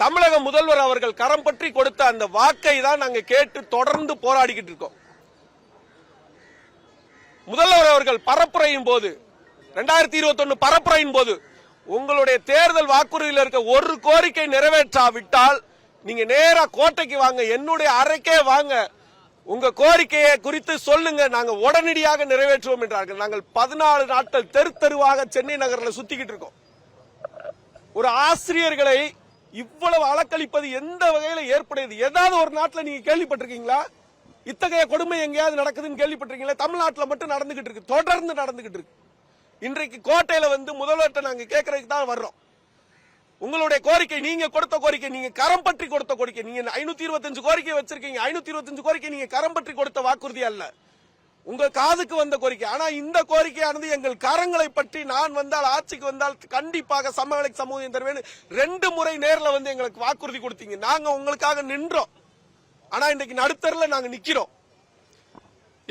தமிழக முதல்வர் அவர்கள் கரம் பற்றி கொடுத்த அந்த வாக்கை தான் நாங்க கேட்டு தொடர்ந்து போராடிக்கிட்டு இருக்கோம். முதல்வர் அவர்கள் பரப்புரையும் போது ரெண்டாயிரத்தி இருபத்தி ஒன்னு பரப்புரையின் போது உங்களுடைய தேர்தல் வாக்குறுதியில் இருக்க ஒரு கோரிக்கை நிறைவேற்றாவிட்டால் நீங்க நேரா கோட்டைக்கு வாங்க என்னுடைய அறைக்கே வாங்க. உங்க கோரிக்கையை குறித்து சொல்லுங்க நாங்க உடனடியாக நிறைவேற்றுவோம் என்றார்கள். நாங்கள் பதினாலு நாட்கள் தெரு தெருவாக சென்னை நகரில் சுத்திக்கிட்டு இருக்கோம். ஒரு ஆசிரியர்களை இவ்வளவு அலக்களிப்பது எந்த வகையில ஏற்படையது? ஏதாவது ஒரு நாட்டில் நீங்க கேள்விப்பட்டிருக்கீங்களா? இத்தகைய கொடுமை எங்கேயாவது நடக்குதுன்னு கேள்விப்பட்டிருக்கீங்களா? தமிழ்நாட்டில் மட்டும் நடந்துகிட்டு இருக்கு தொடர்ந்து நடந்துகிட்டு இருக்கு. இன்றைக்கு கோட்டையில வந்து முதல்வர்கிட்ட நாங்க கேட்கறதுக்கு தான் வர்றோம். உங்களுடைய கோரிக்கை நீங்க கொடுத்த கோரிக்கை நீங்க கரம் பற்றி கொடுத்த கோரிக்கை நீங்க ஐநூத்தி இருபத்தஞ்சு கோரிக்கை வச்சிருக்கீங்க. ஐநூத்தி இருபத்தஞ்சு கோரிக்கை நீங்க கரம் பற்றி கொடுத்த வாக்குறுதி அல்ல. உங்கள் காதுக்கு வந்த கோரிக்கை. ஆனால் இந்த கோரிக்கையானது எங்கள் கரங்களை பற்றி நான் வந்தால் ஆட்சிக்கு வந்தால் கண்டிப்பாக சமவெளி சமூகம் தருவேன் ரெண்டு முறை நேரில் வந்து எங்களுக்கு வாக்குறுதி கொடுத்தீங்க. நாங்கள் உங்களுக்காக நின்றோம். ஆனால் இன்றைக்கு நடுத்தரில் நாங்கள் நிற்கிறோம்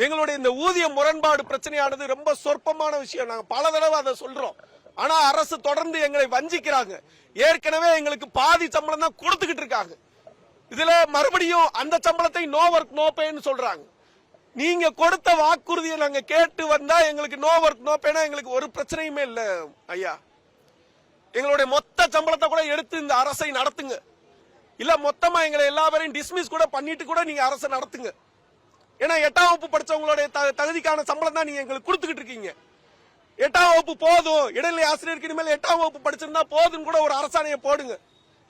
எங்களுடைய இந்த ஊதிய முரண்பாடு பிரச்சனையானது ரொம்ப சொற்பமான விஷயம். நாங்கள் பல தடவை அதை சொல்கிறோம் ஆனா அரசு தொடர்ந்து எங்களை வஞ்சிக்கிறாங்க. ஏற்கனவே எங்களுக்கு பாதி சம்பளம் தான் கொடுத்துக்கிட்டு இருக்காங்க. இதுல மறுபடியும் அந்த சம்பளத்தை நோ ஒர்க் நோ பேன்னு சொல்றாங்க. நீங்க கொடுத்த வாக்குறுதியை நாங்க கேட்டு வந்தா எங்களுக்கு நோ ஒர்க் நோ பேனா எங்களுக்கு ஒரு பிரச்சனையுமே இல்ல ஐயா. எங்களுடைய மொத்த சம்பளத்தை கூட எடுத்து இந்த அரசை நடத்துங்க. இல்ல மொத்தமா எங்களை எல்லா பேரையும் டிஸ்மிஸ் கூட பண்ணிட்டு கூட நீங்க அரசை நடத்துங்க. ஏன்னா எட்டாம் வகுப்பு படிச்சவங்களுடைய த- தகுதிக்கான சம்பளம் தான் நீங்க எங்களுக்கு கொடுத்துக்கிட்டு இருக்கீங்க. எட்டாம் வகுப்பு போதும். இடைநிலை ஆசிரியருக்கு இனிமேல் எட்டாம் வகுப்பு படிச்சிருந்தா போதும் கூட ஒரு அரசாணையை போடுங்க.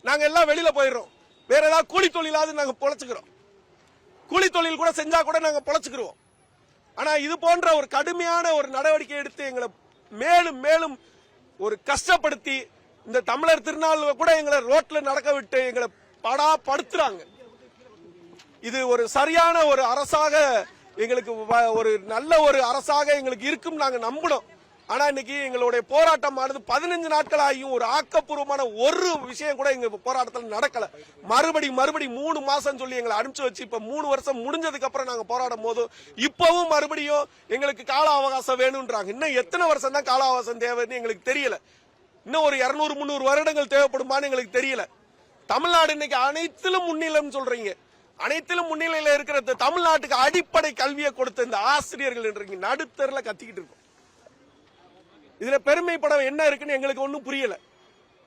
நாங்க எல்லாம் வெளியில போயிடுறோம். வேற ஏதாவது கூலி தொழிலாவது நாங்க பொழைச்சுக்கிறோம். கூலி தொழில் கூட செஞ்சா கூட நாங்க பொழைச்சுக்கிறோம் ஆனா இது போன்ற ஒரு கடுமையான ஒரு நடவடிக்கை எடுத்து எங்களை மேலும் மேலும் ஒரு கஷ்டப்படுத்தி இந்த தமிழர் திருநாள் கூட எங்களை ரோட்ல நடக்க விட்டு எங்களை படா படுத்துறாங்க. இது ஒரு சரியான ஒரு அரசாக எங்களுக்கு வ- ஒரு நல்ல ஒரு அரசாக எங்களுக்கு இருக்கும் நாங்க நம்பினோம் ஆனா இன்னைக்கு எங்களுடைய போராட்டமானது பதினஞ்சு நாட்கள் ஆகியும் ஒரு ஆக்கப்பூர்வமான ஒரு விஷயம் கூட எங்க போராட்டத்தில் நடக்கல. மறுபடி மறுபடி மூணு மாசம் சொல்லி எங்களை அனுப்பிச்சு வச்சு இப்ப மூணு வருஷம் முடிஞ்சதுக்கு அப்புறம் நாங்க போராடும் போது இப்பவும் மறுபடியும் எங்களுக்கு கால அவகாசம் வேணும்ன்றாங்க. இன்னும் எத்தனை வருஷம் தான் கால அவகாசம் தேவைன்னு எங்களுக்கு தெரியல. இன்னும் ஒரு இருநூறு முந்நூறு வருடங்கள் தேவைப்படுமான்னு எங்களுக்கு தெரியல. தமிழ்நாடு இன்னைக்கு அனைத்திலும் முன்னிலைன்னு சொல்றீங்க. அனைத்திலும் முன்னிலையில இருக்கிற தமிழ்நாட்டுக்கு அடிப்படை கல்வியை கொடுத்த இந்த ஆசிரியர்கள் இன்றைக்கு நடுத்தரில் கத்திக்கிட்டு இருக்கோம். இதுல பெருமைப்பட என்ன இருக்குன்னு எங்களுக்கு ஒன்றும் புரியல.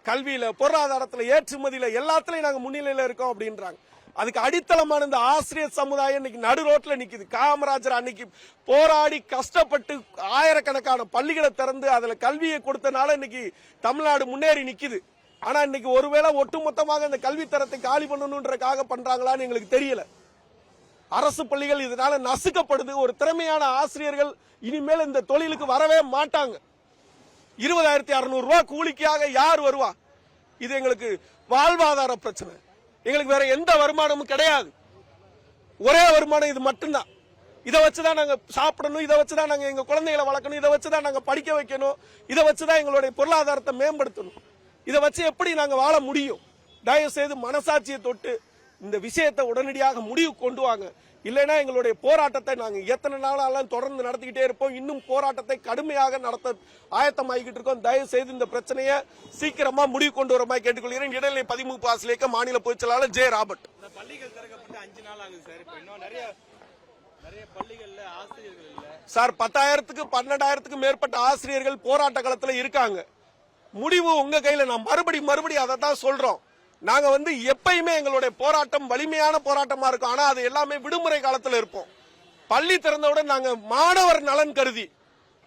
கல்வியில பொருளாதாரத்துல ஏற்றுமதியில எல்லாத்துலயும் நாங்க முன்னிலையில இருக்கோம் அப்படின்றாங்க. அதுக்கு அடித்தளமான இந்த ஆசிரியர் சமுதாயம் இன்னைக்கு நடு ரோட்ல நிக்குது. காமராஜர் அன்னைக்கு போராடி கஷ்டப்பட்டு ஆயிரக்கணக்கான பள்ளிகளை திறந்து அதுல கல்வியை கொடுத்தனால இன்னைக்கு தமிழ்நாடு முன்னேறி நிக்குது. ஆனா இன்னைக்கு ஒருவேளை ஒட்டுமொத்தமாக இந்த கல்வி தரத்தை காலி பண்ணணுன்றக்காக பண்றாங்களான்னு எங்களுக்கு தெரியல. அரசு பள்ளிகள் இதனால நசுக்கப்படுது. ஒரு திறமையான ஆசிரியர்கள் இனிமேல் இந்த தொழிலுக்கு வரவே மாட்டாங்க. இருபதாயிரத்தி அறுநூறு ரூபாய் கூலிக்காக யார் வருவா? இது எங்களுக்கு வாழ்வாதார பிரச்சனை. எங்களுக்கு வேற எந்த வருமானமும் கிடையாது. ஒரே வருமானம் இது மட்டும்தான். இதை வச்சுதான் நாங்க சாப்பிடணும் இதை வச்சுதான் நாங்க எங்க குழந்தைகளை வளர்க்கணும் இதை வச்சுதான் நாங்க படிக்க வைக்கணும் இதை வச்சுதான் எங்களுடைய பொருளாதாரத்தை மேம்படுத்தணும். இதை வச்சு எப்படி நாங்க வாழ முடியும்? தயவு செய்து மனசாட்சியை தொட்டு இந்த விஷயத்தை உடனடியாக முடிவு கொண்டு வாங்க. இல்லைன்னா எங்களுடைய போராட்டத்தை நாங்க எத்தனை நாளாலும் தொடர்ந்து நடத்திக்கிட்டே இருப்போம். இன்னும் போராட்டத்தை கடுமையாக நடத்த ஆயத்தமாகிக்கிட்டு இருக்கோம். தயவு செய்து இந்த பிரச்சனையை சீக்கிரமா முடிவு கொண்டு வர மாதிரி கேட்டுக்கொள்கிறேன். இடைநிலை பதிமுக ஆசிரியக்க மாநில பொதுச் செயலாளர் ஜே. ராபர்ட். பள்ளிகள் திறக்கப்பட்டு அஞ்சு நாள் ஆகுது சார். இப்போ இன்னும் நிறைய சார் பத்தாயிரத்துக்கு பன்னெண்டாயிரத்துக்கு மேற்பட்ட ஆசிரியர்கள் போராட்ட களத்துல இருக்காங்க. முடிவு உங்க கையில. நான் மறுபடி மறுபடி அதை தான் சொல்றோம். நாங்க வந்து எப்பயுமே எங்களுடைய போராட்டம் வலிமையான போராட்டமா இருக்கும். ஆனா அது எல்லாமே விடுமுறை காலத்துல இருப்போம். பள்ளி திறந்தவுடன் நாங்க மாணவர் நலன் கருதி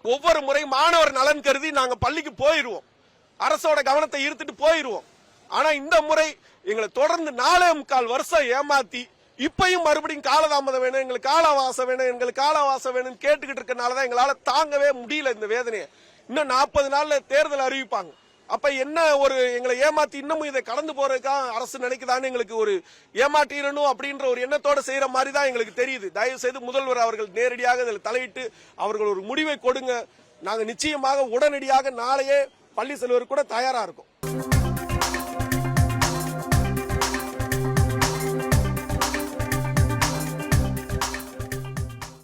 ஒவ்வொரு முறை மாணவர் நலன் கருதி நாங்க பள்ளிக்கு போயிருவோம். அரசோட கவனத்தை ஈர்த்துட்டு போயிருவோம். ஆனா இந்த முறை எங்களை தொடர்ந்து நாலே முக்கால் வருஷம் ஏமாத்தி இப்பையும் மறுபடியும் காலதாமதம் வேணும் எங்களுக்கு காலவாசம் வேணும் எங்களுக்கு காலவாசம் வேணும்னு கேட்டுக்கிட்டு இருக்கனாலதான் எங்களால தாங்கவே முடியல இந்த வேதனையை. இன்னும் நாற்பது நாள்ல தேர்தல் அறிவிப்பாங்க. அப்ப என்ன ஒரு எங்களை ஏமாத்தி இன்னமும் இதை கடந்து போறதுக்கா அரசு நினைக்குதான்னு எங்களுக்கு ஒரு ஏமாற்றிடணும் அப்படின்ற ஒரு எண்ணத்தோட செய்யற மாதிரி தான் எங்களுக்கு தெரியுது. தயவு செய்து முதல்வர் அவர்கள் நேரடியாக இதில் தலையிட்டு அவர்கள் ஒரு முடிவை கொடுங்க. நாங்க நிச்சயமாக உடனடியாக நாளையே பள்ளி செல்வதற்கு கூட தயாரா இருக்கோம்.